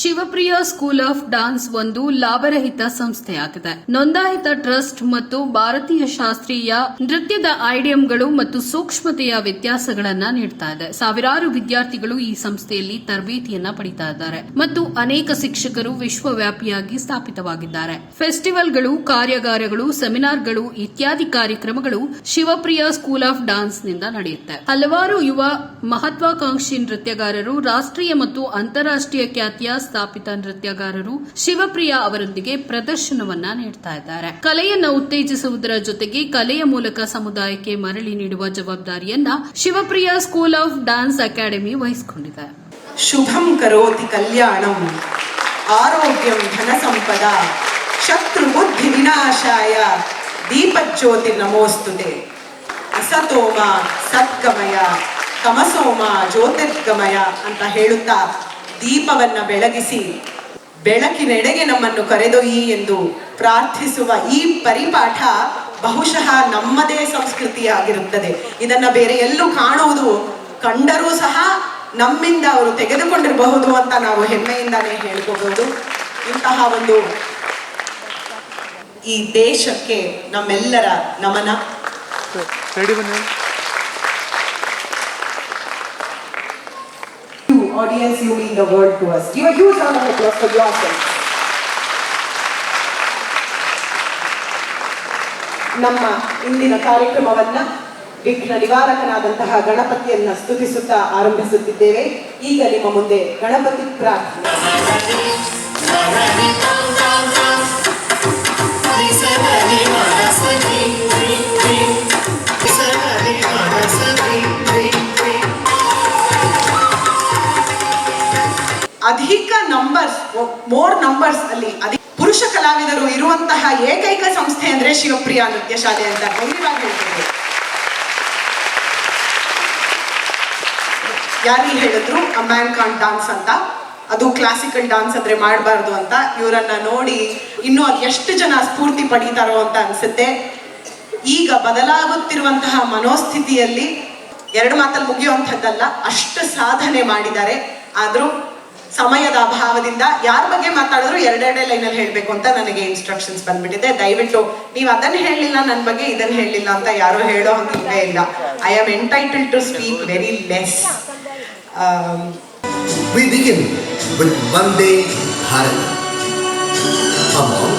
Shivapriya school of dance ಒಂದು ಲಾಭರಹಿತ ಸಂಸ್ಥೆಯಾಗಿದೆ. ನೋಂದಾಯಿತ ಟ್ರಸ್ಟ್ ಮತ್ತು ಭಾರತೀಯ ಶಾಸ್ತ್ರೀಯ ನೃತ್ಯದ ಐಡಿಯಂಗಳು ಮತ್ತು ಸೂಕ್ಷ್ಮತೆಯ ವ್ಯತ್ಯಾಸಗಳನ್ನ ನೀಡ್ತಾ ಇದೆ. ಸಾವಿರಾರು ವಿದ್ಯಾರ್ಥಿಗಳು ಈ ಸಂಸ್ಥೆಯಲ್ಲಿ ತರಬೇತಿಯನ್ನ ಪಡಿತಾ ಇದ್ದಾರೆ ಮತ್ತು ಅನೇಕ ಶಿಕ್ಷಕರು ವಿಶ್ವವ್ಯಾಪಿಯಾಗಿ ಸ್ಥಾಪಿತವಾಗಿದ್ದಾರೆ. ಫೆಸ್ಟಿವಲ್ಗಳು, ಕಾರ್ಯಾಗಾರಗಳು, ಸೆಮಿನಾರ್ಗಳು ಇತ್ಯಾದಿ ಕಾರ್ಯಕ್ರಮಗಳು ಶಿವಪ್ರಿಯ ಸ್ಕೂಲ್ ಆಫ್ ಡಾನ್ಸ್ನಿಂದ ನಡೆಯುತ್ತೆ. ಹಲವಾರು ಯುವ ಮಹತ್ವಾಕಾಂಕ್ಷಿ ನೃತ್ಯಗಾರರು ರಾಷ್ಟ್ರೀಯ ಮತ್ತು ಅಂತಾರಾಷ್ಟ್ರೀಯ ಖ್ಯಾತಿಯ ಸ್ಥಾಪಿತ ನೃತ್ಯಗಾರರು ಶಿವಪ್ರಿಯ ಅವರೊಂದಿಗೆ ಪ್ರದರ್ಶನವನ್ನ ನೀಡ್ತಾ ಇದ್ದಾರೆ. ಕಲೆಯನ್ನ ಉತ್ತೇಜಿಸುವುದರ ಜೊತೆಗೆ ಕಲೆಯ ಮೂಲಕ ಸಮುದಾಯಕ್ಕೆ ಮರಳಿ ನೀಡುವ ಜವಾಬ್ದಾರಿಯನ್ನ Shivapriya school of dance academy ವಹಿಸಿಕೊಂಡಿದೆ. ಶುಭಂ ಕರೋತಿ ಕಲ್ಯಾಣಂ, ಆರೋಗ್ಯಂ ಧನಸಂಪದ ಶತ್ರು ಬುದ್ಧಿ ವಿನಾಶಾಯ, ದೀಪಜ್ಯೋತಿ ನಮೋಸ್ತುತೆ. ಅಸತೋಮ ಸತ್ಗಮಯ ತಮಸೋಮ ಜ್ಯೋತಿರ್ಗಮಯ ಅಂತ ಹೇಳುತ್ತಾ ದೀಪವನ್ನ ಬೆಳಗಿಸಿ, ಬೆಳಕಿನೆಡೆಗೆ ನಮ್ಮನ್ನು ಕರೆದೊಯ್ಯಿ ಎಂದು ಪ್ರಾರ್ಥಿಸುವ ಈ ಪರಿಪಾಠ ಬಹುಶಃ ನಮ್ಮದೇ ಸಂಸ್ಕೃತಿಯಾಗಿರುತ್ತದೆ. ಇದನ್ನ ಬೇರೆ ಎಲ್ಲೂ ಕಾಣುವುದು, ಕಂಡರೂ ಸಹ ನಮ್ಮಿಂದ ಅವರು ತೆಗೆದುಕೊಂಡಿರಬಹುದು ಅಂತ ನಾವು ಹೆಮ್ಮೆಯಿಂದಾನೇ ಹೇಳ್ಕೋಬಹುದು ಇಂತಹ ಒಂದು ಈ ದೇಶಕ್ಕೆ ನಮ್ಮೆಲ್ಲರ ನಮನ. Audience, you mean the world to us. Give a huge round of applause. ನಮ್ಮ ಇಂದಿನ ಕಾರ್ಯಕ್ರಮವನ್ನ ವಿಘ್ನ ನಿವಾರಕನಾದಂತಹ ಗಣಪತಿಯನ್ನ ಸ್ತುತಿಸುತ್ತಾ ಆರಂಭಿಸುತ್ತಿದ್ದೇವೆ ಈಗ ನಿಮ್ಮ ಮುಂದೆ ಗಣಪತಿ ಪ್ರಾರ್ಥನೆ ಅಧಿಕ ನಂಬರ್ಸ್ ಮೋರ್ ನಂಬರ್ಸ್ ಅಲ್ಲಿ ಅಧಿಕ ಪುರುಷ ಕಲಾವಿದರು ಇರುವಂತಹ ಏಕೈಕ ಸಂಸ್ಥೆ ಅಂದ್ರೆ ಶಿವಪ್ರಿಯ ನೃತ್ಯ ಶಾಲೆ ಅಂತ ಗೌರವವಾಗಿ ಹೇಳ್ತೇವೆ ಯಾರು ಹೇಳಿದ್ರು? ಅಮ್ಯಾನ್ ಮ್ಯಾನ್ ಕಾನ್ ಡಾನ್ಸ್ ಅಂತ. ಅದು ಕ್ಲಾಸಿಕಲ್ ಡಾನ್ಸ್ ಅಂದ್ರೆ ಮಾಡಬಾರ್ದು ಅಂತ. ಇವರನ್ನ ನೋಡಿ ಇನ್ನೂ ಅದು ಎಷ್ಟು ಜನ ಸ್ಫೂರ್ತಿ ಪಡೀತಾರೋ ಅಂತ ಅನ್ಸುತ್ತೆ. ಈಗ ಬದಲಾಗುತ್ತಿರುವಂತಹ ಮನೋಸ್ಥಿತಿಯಲ್ಲಿ ಎರಡು ಮಾತಲ್ಲಿ ಮುಗಿಯುವಂಥದ್ದಲ್ಲ, ಅಷ್ಟು ಸಾಧನೆ ಮಾಡಿದ್ದಾರೆ. ಆದ್ರೂ ಸಮಯದ ಅಭಾವದಿಂದ ಯಾರ ಬಗ್ಗೆ ಮಾತಾಡಿದ್ರು ಎರಡೆರಡೇ ಲೈನಲ್ಲಿ ಹೇಳಬೇಕು ಅಂತ ನನಗೆ ಇನ್ಸ್ಟ್ರಕ್ಷನ್ಸ್ ಬಂದ್ಬಿಟ್ಟಿದೆ. ದಯವಿಟ್ಟು ನೀವು ಅದನ್ನ ಹೇಳಲಿಲ್ಲ ನನ್ನ ಬಗ್ಗೆ ಇದನ್ನ ಹೇಳಲಿಲ್ಲ ಅಂತ ಯಾರು ಹೇಳೋ ಹಂಗಿಲ್ಲೇ ಇಲ್ಲ. I am entitle to speak very less We begin with Vande Bharat. Among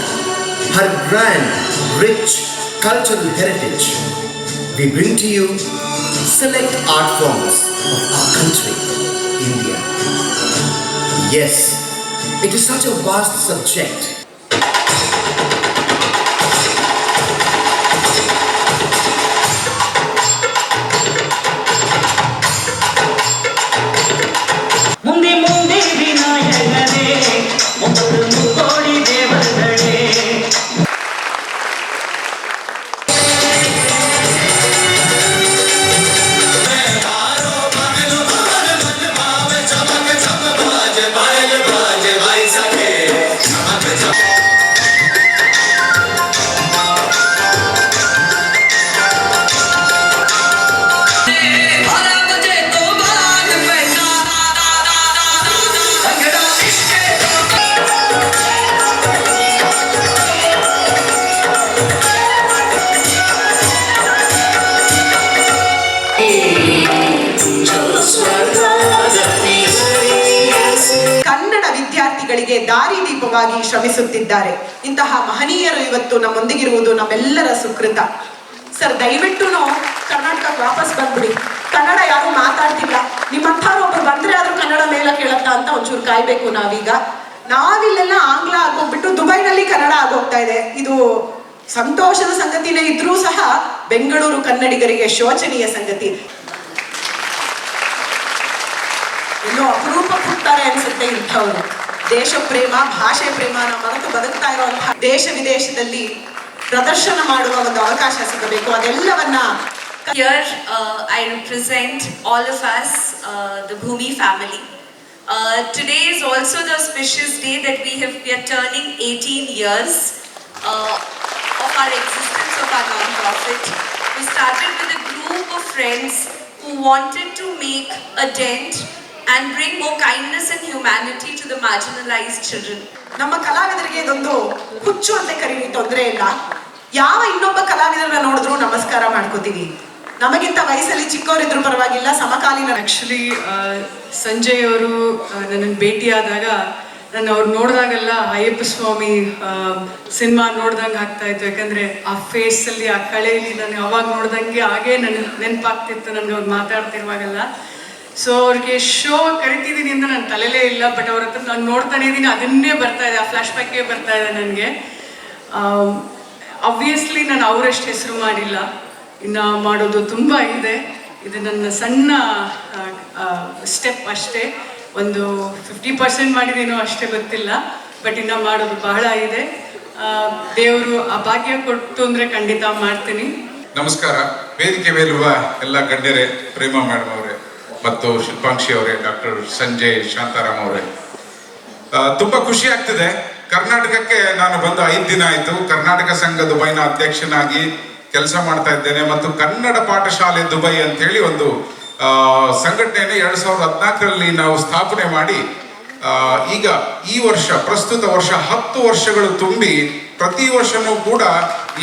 her grand, rich cultural heritage, we bring to you select art forms of our country, India. Yes, it is such a vast subject. ದಾರಿದೀಪವಾಗಿ ಶ್ರಮಿಸುತ್ತಿದ್ದಾರೆ. ಇಂತಹ ಮಹನೀಯರು ಇವತ್ತು ನಮ್ಮೊಂದಿಗಿರುವುದು ನಮ್ಮೆಲ್ಲರ Sukrutha. Sir, ದಯವಿಟ್ಟು ಕರ್ನಾಟಕಕ್ಕೆ ವಾಪಸ್ ಬಂದ್ಬಿಡಿ. ಕನ್ನಡ ಯಾರು ಮಾತಾಡ್ತಿಲ್ಲ. ನಿಮ್ಮಂಥವ್ರು ಒಬ್ರು ಬಂದ್ರೆ ಆದ್ರೂ ಕನ್ನಡ ಮೇಲೆ ಕೇಳತ್ತ ಅಂತ ಒಂಚೂರು ಕಾಯ್ಬೇಕು ನಾವೀಗ. ನಾವಿಲ್ಲೆಲ್ಲ ಆಂಗ್ಲ ಆಗೋಗ್ಬಿಟ್ಟು ದುಬೈನಲ್ಲಿ ಕನ್ನಡ ಆಗೋಗ್ತಾ ಇದೆ. ಇದು ಸಂತೋಷದ ಸಂಗತಿನೇ ಇದ್ರೂ ಸಹ ಬೆಂಗಳೂರು ಕನ್ನಡಿಗರಿಗೆ ಶೋಚನೀಯ ಸಂಗತಿ. ಇನ್ನು ಅಪರೂಪ ಕೊಡ್ತಾರೆ ಅನ್ಸುತ್ತೆ ಇಂಥವ್ರು. ದೇಶ ಪ್ರೇಮ ಭಾಷೆ ಪ್ರೇಮನ ಮರೆತು ಬದುಕ್ತಾ ಇರುವಂತಹ ದೇಶ ವಿದೇಶದಲ್ಲಿ ಪ್ರದರ್ಶನ ಮಾಡುವ ಒಂದು ಅವಕಾಶ ಸಿಗಬೇಕು ಅದೆಲ್ಲವನ್ನ Here, uh, I represent all of us, uh, the Bhumi family. Uh, today is also the auspicious day that we have we are turning 18 years uh, of our existence of our non-profit. We started with a group of friends who wanted to make a dent and bring more kindness and humanity to the marginalized children. ನಮ್ಮ ಕಲಾವಿದರಿಗೆ ಇದೊಂದು ಹುಚ್ಚು ಅಂತ ಕರೀಲಿ ತೊಂದರೆ ಇಲ್ಲ. ಯಾವ ಇನ್ನೊಬ್ಬ ಕಲಾವಿದರನ್ನ ನೋಡಿದ್ರು ನಮಸ್ಕಾರ ಮಾಡ್ಕೋತೀವಿ. ನಮಗಿಂತ ವಯಸ್ಸಲ್ಲಿ ಚಿಕ್ಕವರಿದ್ರು ಪರವಾಗಿಲ್ಲ ಸಮಕಾಲೀನ ಆ್ಯಕ್ಚುಲಿ ಸಂಜಯ್ ಅವರು ನನ್ನನ್ನು ಭೇಟಿಯಾದಾಗ ನಾನು ಅವ್ರು ನೋಡಿದಾಗೆಲ್ಲ ಅಯ್ಯಪ್ಪ ಸ್ವಾಮಿ ಸಿನಿಮಾ ನೋಡ್ದಂಗೆ ಆಗ್ತಾ ಇತ್ತು. ಯಾಕಂದರೆ ಆ ಫೇಸಲ್ಲಿ ಆ ಕಳೆಯಲ್ಲಿ ನಾನು ಅವಾಗ ನೋಡ್ದಂಗೆ ಹಾಗೇ ನನಗೆ ನೆನಪಾಗ್ತಿತ್ತು. ನನಗೆ ಅವ್ರು ಮಾತಾಡ್ತಿರುವಾಗೆಲ್ಲ. ಸೊ ಅವ್ರಿಗೆ ಶೋ ಕರಿತಿದ್ದೀನಿ ಅಂತ ನನ್ನ ತಲೆಲೇ ಇಲ್ಲ ಬಟ್ ಅವ್ರ ಹತ್ರ ನಾನು ನೋಡ್ತಾನೆ ಇದ್ದೀನಿ, ಅದನ್ನೇ ಬರ್ತಾ ಇದೆ, ಆ ಫ್ಲಾಶ್ ಬ್ಯಾಕೇ ಬರ್ತಾ ಇದೆ ನನಗೆ. ಅಬ್ವಿಯಸ್ಲಿ ನಾನು ಅವರಷ್ಟು ಹೆಸರು ಮಾಡಿಲ್ಲ. ಇನ್ನು ಮಾಡೋದು ತುಂಬ ಇದೆ. ಇದು ನನ್ನ ಸಣ್ಣ ಸ್ಟೆಪ್ ಅಷ್ಟೇ. ಒಂದು ಫಿಫ್ಟಿ ಪರ್ಸೆಂಟ್ ಮಾಡಿದೇನೋ ಅಷ್ಟೇ ಗೊತ್ತಿಲ್ಲ ಬಟ್ ಇನ್ನು ಮಾಡೋದು ಬಹಳ ಇದೆ. ದೇವರು ಆ ಭಾಗ್ಯ ಕೊಟ್ಟು ಅಂದರೆ ಖಂಡಿತ ಮಾಡ್ತೀನಿ. ನಮಸ್ಕಾರ. ವೇದಿಕೆ ಮೇಲಿರುವ ಎಲ್ಲ ಗಣ್ಯರೇ, ಪ್ರೇಮ ಮೇಡಮ್ ಮತ್ತು ಶಿಲ್ಪಾಂಕ್ಷಿ ಅವರೇ, ಡಾಕ್ಟರ್ ಸಂಜಯ್ ಶಾಂತಾರಾಮ್ ಅವರೇ. ತುಂಬಾ ಖುಷಿ ಆಗ್ತಿದೆ. ಕರ್ನಾಟಕಕ್ಕೆ ನಾನು ಬಂದು ಐದು ದಿನ ಆಯಿತು. ಕರ್ನಾಟಕ ಸಂಘ ದುಬೈನ ಅಧ್ಯಕ್ಷನಾಗಿ ಕೆಲಸ ಮಾಡ್ತಾ ಇದ್ದೇನೆ ಮತ್ತು ಕನ್ನಡ ಪಾಠಶಾಲೆ ದುಬೈ ಅಂತ ಹೇಳಿ ಒಂದು ಸಂಘಟನೆಯನ್ನು ಎರಡ್ ಸಾವಿರದ ಹದಿನಾಲ್ಕರಲ್ಲಿ ನಾವು ಸ್ಥಾಪನೆ ಮಾಡಿ ಈಗ ಈ ವರ್ಷ, ಪ್ರಸ್ತುತ ವರ್ಷ ಹತ್ತು ವರ್ಷಗಳು ತುಂಬಿ ಪ್ರತಿ ವರ್ಷವೂ ಕೂಡ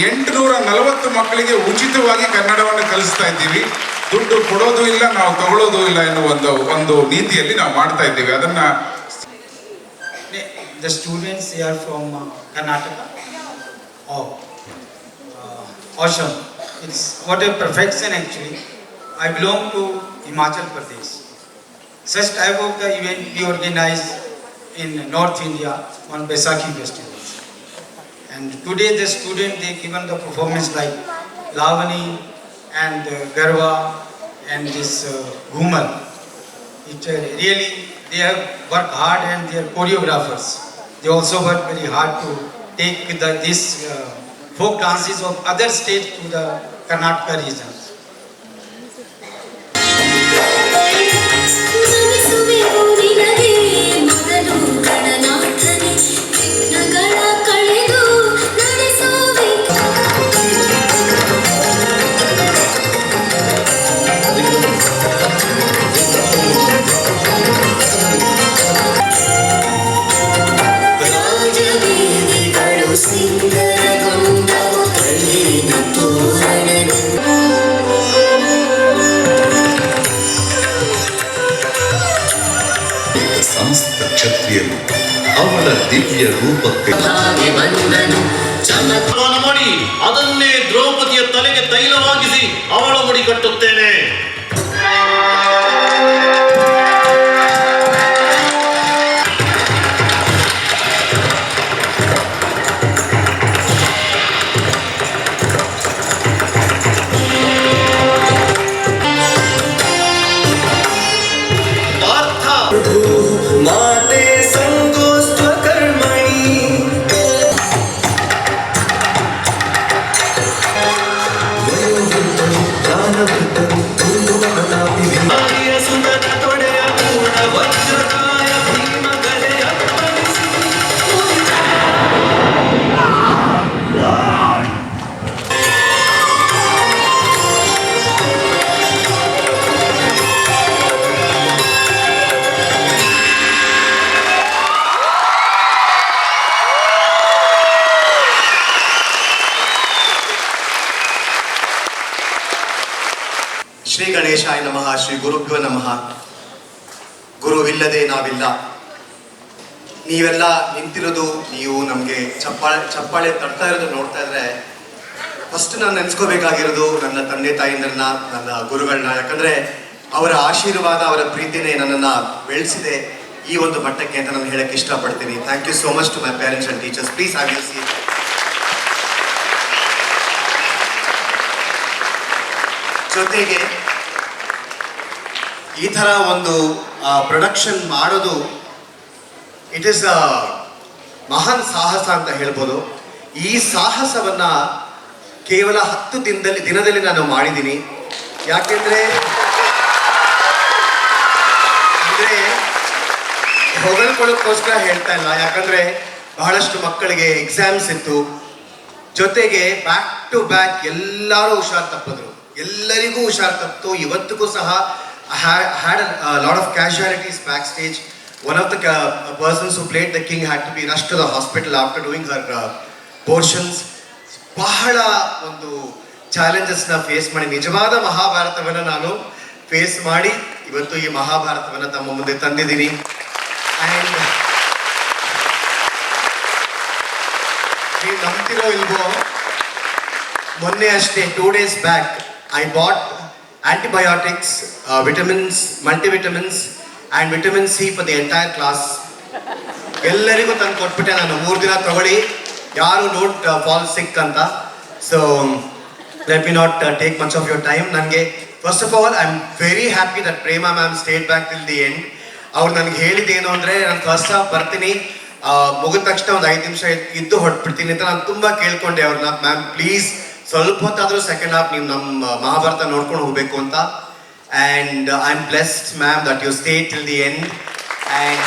ಎಂಟುನೂರ ನಲವತ್ತು ಮಕ್ಕಳಿಗೆ ಉಚಿತವಾಗಿ ಕನ್ನಡವನ್ನು ಕಲಿಸ್ತಾ ಇದ್ದೀವಿ. ದುಡ್ಡು ಕೊಡೋದು ಇಲ್ಲ ನಾವು ತಗೊಳ್ಳೋದು ಇಲ್ಲ ಎನ್ನುವ ಒಂದು ಒಂದು ನೀತಿಯಲ್ಲಿ ನಾವು ಮಾಡ್ತಾ ಇದ್ದೀವಿ ಅದನ್ನ are from uh, Karnataka. Oh, uh, awesome! It's what a perfection actually. I belong to Himachal Pradesh. Such type of the event we organized in North India on Baisakhi festival. And today the student they given the performance like Lavani and uh, Garva and this uh, Ghumal. It uh, really they have worked hard and they are choreographers. They also work very hard to take the, this uh, folk dances of other states to the Karnataka region. ಸಮಸ್ತ ಕ್ಷತ್ರಿಯರು ಅವಳ ದಿವ್ಯ ರೂಪಕ್ಕೆ ಮಾಡಿ ಅದನ್ನೇ ದ್ರೌಪದಿಯ ತಲೆಗೆ ತೈಲವಾಗಿಸಿ ಅವಳ ಮುಡಿ ಕಟ್ಟುತ್ತೇನೆ. tonight. ಗಣೇಶಾಯ ನಮಃ, ಶ್ರೀ ಗುರುಭ್ಯೋ ನಮಃ. ಗುರುವಿಲ್ಲದೆ ನಾವಿಲ್ಲ. ನೀವೆಲ್ಲ ನಿಂತಿರೋದು, ನೀವು ನಮಗೆ ಚಪ್ಪಾಳೆ ಚಪ್ಪಾಳೆ ತಡ್ತಾ ಇರೋದು ನೋಡ್ತಾ ಇದ್ರೆ ಫಸ್ಟ್ ನಾನು ನೆನೆಸ್ಕೋಬೇಕಾಗಿರೋದು ನನ್ನ ತಂದೆ ತಾಯಿಂದ್ರನ್ನ ನನ್ನ ಗುರುಗಳನ್ನ ಯಾಕಂದ್ರೆ ಅವರ ಆಶೀರ್ವಾದ, ಅವರ ಪ್ರೀತಿನೇ ನನ್ನನ್ನು ಬೆಳೆಸಿದೆ ಈ ಒಂದು ಮಟ್ಟಕ್ಕೆ ಅಂತ ನಾನು ಹೇಳಕ್ಕೆ ಇಷ್ಟಪಡ್ತೀನಿ. Thank you so much to my parents and teachers please have you see ಜೊತೆಗೆ ಈ ಥರ ಒಂದು ಪ್ರೊಡಕ್ಷನ್ ಮಾಡೋದು ಇಟ್ ಈಸ್ ಅ ಮಹಾನ್ ಸಾಹಸ ಅಂತ ಹೇಳ್ಬೋದು. ಈ ಸಾಹಸವನ್ನು ಕೇವಲ ಹತ್ತು ದಿನದಲ್ಲಿ ದಿನದಲ್ಲಿ ನಾನು ಮಾಡಿದ್ದೀನಿ. ಯಾಕೆಂದರೆ, ಅಂದರೆ ಹೊಗಳ್ಕೊಳ್ಳೋಕ್ಕೋಸ್ಕರ ಹೇಳ್ತಾ ಇಲ್ಲ. ಯಾಕಂದರೆ ಬಹಳಷ್ಟು ಮಕ್ಕಳಿಗೆ ಎಕ್ಸಾಮ್ಸ್ ಇತ್ತು. ಜೊತೆಗೆ ಬ್ಯಾಕ್ ಟು ಬ್ಯಾಕ್ ಎಲ್ಲರೂ ಹುಷಾರು ತಪ್ಪಿದ್ರು. ಎಲ್ಲರಿಗೂ ಹುಷಾರು ತಪ್ಪಿತು. ಇವತ್ತಿಗೂ ಸಹ had, had a, a lot of casualties backstage. One of the uh, persons who played the king had to be rushed to the hospital after doing her uh, portions. ಬಹಳ ಒಂದು ಚಾಲೆಂಜಸ್ನ face ಮಾಡಿ ನಿಜವಾದ ಮಹಾಭಾರತವನ್ನು ನಾನು ಫೇಸ್ ಮಾಡಿ ಇವತ್ತು ಈ ಮಹಾಭಾರತವನ್ನು ತಮ್ಮ ಮುಂದೆ ತಂದಿದ್ದೀನಿ ಆ್ಯಂಡ್ ನೀವು ನಂಬ್ತಿರೋ ಇಲ್ವೋ ಮೊನ್ನೆ ಅಷ್ಟೇ two days back I bought antibiotics vitamins, multivitamins, and vitamin C for the entire class. ಎಲ್ಲರಿಗೂ ತಂದು ಕೊಟ್ಬಿಟ್ಟೆ ನಾನು. ಮೂರು ದಿನ ತಗೊಳ್ಳಿ. ಯಾರು ಡೋಂಟ್ ಫಾಲ್ ಸಿಕ್ ಅಂತ. So let me not take much of your time ನನಗೆ first of all I am very happy that Prema ma'am State Bank till the end ಅವ್ರು ನನಗೆ ಹೇಳಿದ್ದೇನು ಅಂದರೆ ನಾನು ಫಸ್ಟ್ ಆಫ್ ಬರ್ತೀನಿ. ಮುಗಿದ ತಕ್ಷಣ ಒಂದು ಐದು ನಿಮಿಷ ಇದ್ದು ಹೊಟ್ಬಿಡ್ತೀನಿ ಅಂತ ನಾನು ತುಂಬ ಕೇಳ್ಕೊಂಡೆ ಅವ್ರನ್ನ. ಮ್ಯಾಮ್ ಪ್ಲೀಸ್ ಸ್ವಲ್ಪ ಹೊತ್ತಾದರೂ ಸೆಕೆಂಡ್ ಹಾಫ್ ನೀವು ನಮ್ಮ ಮಹಾಭಾರತ ನೋಡ್ಕೊಂಡು ಹೋಗಬೇಕು ಅಂತ. And I am blessed ma'am that you stay till the end and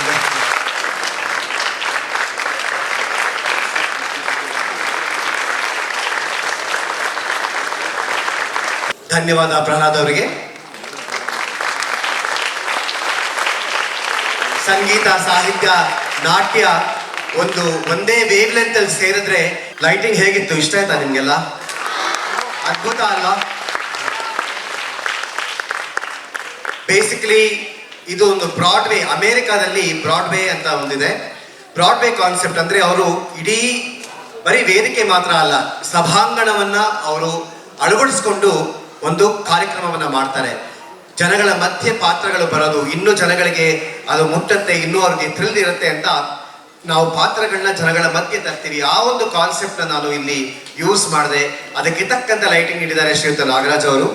ಧನ್ಯವಾದ ಪ್ರಹ್ಲಾದ್ ಅವರಿಗೆ. ಸಂಗೀತ, ಸಾಹಿತ್ಯ, ನಾಟ್ಯ, ಒಂದು, ಒಂದೇ ವೇವ್ ಲೆಂತ್ ಅಲ್ಲಿ ಸೇರಿದ್ರೆ ಲೈಟಿಂಗ್ ಹೇಗಿತ್ತು? ಇಷ್ಟ ಆಯ್ತಾ ನಿಮ್ಗೆಲ್ಲ? ಅದ್ಭುತ ಅಲ್ಲ ಬೇಸಿಕಲಿ ಇದು ಒಂದು ಬ್ರಾಡ್ವೇ ಅಮೇರಿಕಾದಲ್ಲಿ ಬ್ರಾಡ್ವೇ ಅಂತ ಒಂದಿದೆ. ಬ್ರಾಡ್ವೇ ಕಾನ್ಸೆಪ್ಟ್ ಅಂದ್ರೆ ಅವರು ಇಡೀ ಬರೀ ವೇದಿಕೆ ಮಾತ್ರ ಅಲ್ಲ, ಸಭಾಂಗಣವನ್ನ ಅವರು ಅಳವಡಿಸ್ಕೊಂಡು ಒಂದು ಕಾರ್ಯಕ್ರಮವನ್ನ ಮಾಡ್ತಾರೆ. ಜನಗಳ ಮಧ್ಯೆ ಪಾತ್ರಗಳು ಬರೋದು, ಇನ್ನೂ ಜನಗಳಿಗೆ ಅದು ಮುಟ್ಟತ್ತೆ, ಇನ್ನೂ ಅವ್ರಿಗೆ ಥ್ರಿಲ್ ಅಂತ ನಾವು ಪಾತ್ರಗಳನ್ನ ಜನಗಳ ಮಧ್ಯೆ ತರ್ತೀವಿ. ಆ ಒಂದು ಕಾನ್ಸೆಪ್ಟ್ ನಾನು ಇಲ್ಲಿ ಯೂಸ್ ಮಾಡಿದೆ. ಅದಕ್ಕೆ ತಕ್ಕಂತ ಲೈಟಿಂಗ್ ನೀಡಿದ್ದಾರೆ ಶ್ರೀಯುತ ನಾಗರಾಜ್ ಅವರು.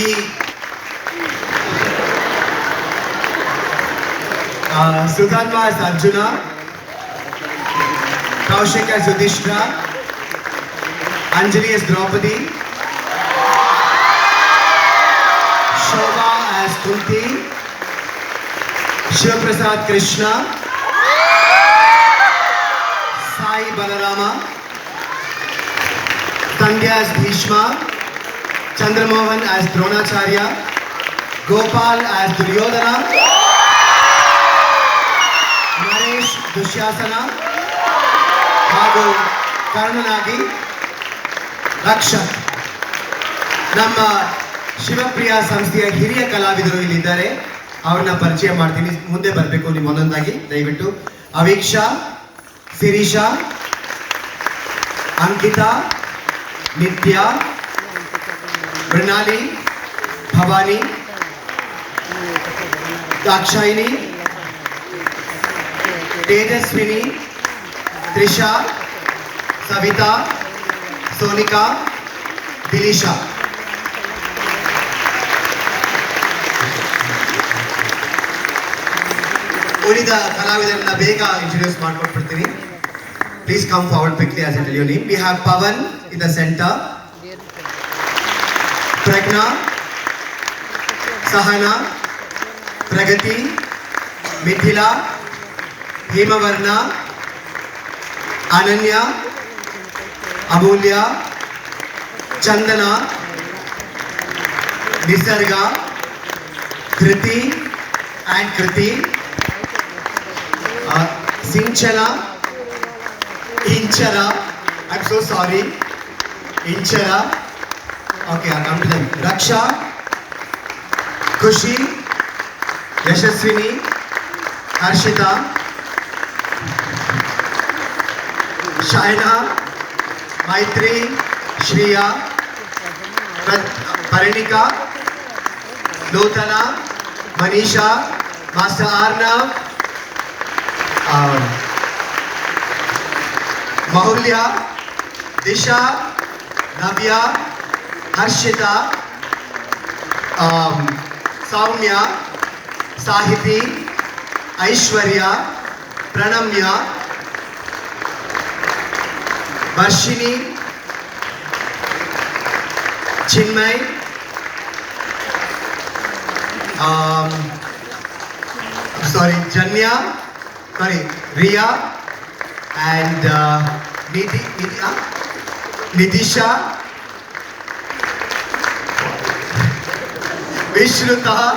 ಈ Sudhanva Arjuna, Kaushika ಸುಧಿಷ್ಠ Anjali as Draupadi Shivaprasad Krishna Sai Balarama Sandhya as Bhishma Chandramohan as Dronacharya Gopal as Duryodhana Naresh Dushasana ಹಾಗೂ ಕರ್ಣನಾಗಿ ರಕ್ಷಕ್ ನಮ್ಮ ಶಿವಪ್ರಿಯ ಸಂಸ್ಥೆಯ ಹಿರಿಯ ಕಲಾವಿದರು ಇಲ್ಲಿದ್ದಾರೆ ಅವ್ರನ್ನ ಪರಿಚಯ ಮಾಡ್ತೀನಿ. ಮುಂದೆ ಬರಬೇಕು ನಿಮ್ಮ ಒಂದೊಂದಾಗಿ. ದಯವಿಟ್ಟು ಅವೀಕ್ಷಾ ಸಿರೀಶಾ ಅಂಕಿತಾ, ನಿತ್ಯ, ಮೃಣಾಲಿ, ಭವಾನಿ ದಾಕ್ಷಾಯಿನಿ ತೇಜಸ್ವಿನಿ, ತ್ರಿಷಾ, ಸವಿತಾ, ಸೋನಿಕಾ, ದಿಲೀಶಾ. ಉಳಿದ ಕಲಾವಿದರನ್ನ ಬೇಗ introduce ಮಾಡ್ಕೊಟ್ಬಿಡ್ತೀನಿ please come forward quickly as it you name we have Pavan in the centre Prajna Sahana Pragati Mithila Hemavarna Ananya Amulya Chandana ನಿಸರ್ಗ ಧೃತಿ ಆ್ಯಂಡ್ ಕೃತಿ ಆ, Sinchana Inchara I am so sorry Inchara okay I come to them Raksha Khushi Yashaswini Harshita Shayna Maitri Shriya ಪ್ರ- Parinika Mahulya Disha Navya Harshita Saumya Sahiti Aishwarya Pranamya Varshini Chinmay sorry Janya sorry, Ria and uh, Nidhi, Nidhi, uh, Nidisha, Vishruta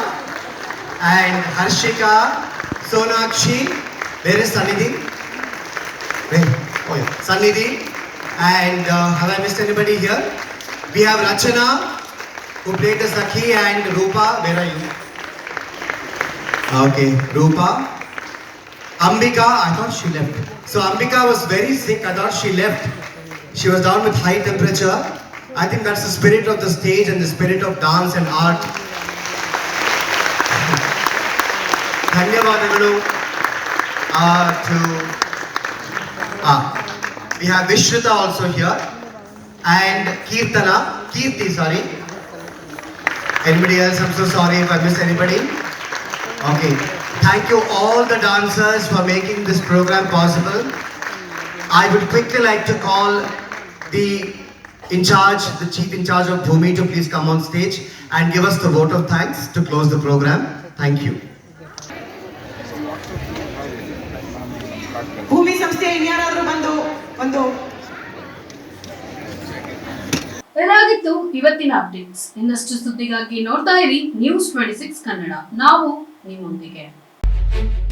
and Harshika, Sonakshi, where is Sanidhi? Where? Oh yeah, Sanidhi. And uh, have I missed anybody here? We have Rachana, who played the Sakhi, and Rupa, where are you? Okay, Rupa. Ambika, I thought she left. So Ambika was very sick. I thought she left. She was down with high temperature. I think that's the spirit of the stage and the spirit of dance and art. ಧನ್ಯವಾದಗಳು uh, to ah, we have Vishruta also here and Kirtana, Kirti, sorry. Anybody else? I'm so sorry if I missed anybody. Okay. Thank you all the dancers for making this program possible. I would quickly like to call the in charge, the chief in charge of Bhumi to please come on stage and give us the vote of thanks to close the program. Thank you. ಭೂಮಿ ಸಂಸ್ಥೆ ಇನ್ಯಾರಾದ್ರೂ ಬಂದು ಒಂದು ಇದಾಗಿತ್ತು ಇವತ್ತಿನ updates ಇನ್ನಷ್ಟು ಸುದ್ದಿಗಾಗಿ ನೋಡ್ತಾ ಇರಿ ನ್ಯೂಸ್ ಟ್ವೆಂಟಿ ಸಿಕ್ಸ್ ಕನ್ನಡ ನಾವು ನಿಮ್ಮೊಂದಿಗೆ thank you